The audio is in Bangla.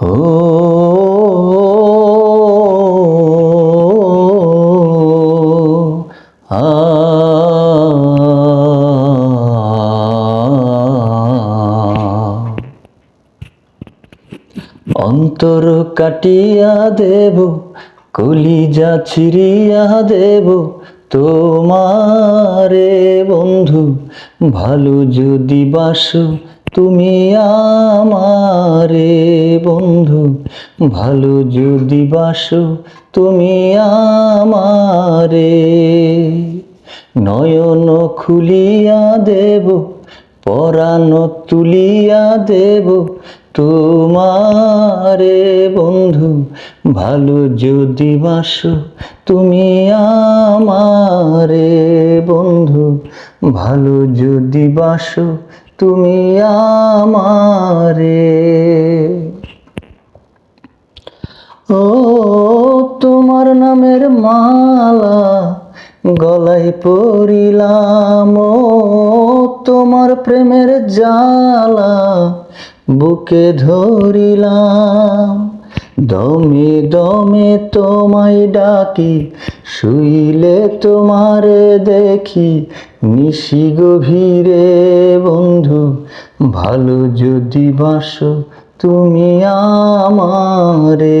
অন্তর কাটিয়া দেব কলিজা ছিড়িয়া দেব তোমারে বন্ধু ভালো যদি বাসো তুমি আমারে ভালো যদি বাসো তুমি আমারে, নয়ন খুলিয়া দেব, পরাণ তুলিয়া দেব তোমারে বন্ধু। ভালো যদি বাসো তুমি আমারে বন্ধু। ভালো যদি বাসো তুমি আমারে। ও তোমার নামের মালা গলায় পরিলাম, ও তোমার প্রেমের জালা বুকে ধরিলাম। দমে দমে তোমায় ডাকি, শুইলে তোমারে দেখি, নিশি গভীরে বন্ধু, ভালো যদি বাসো তুমি আমারে।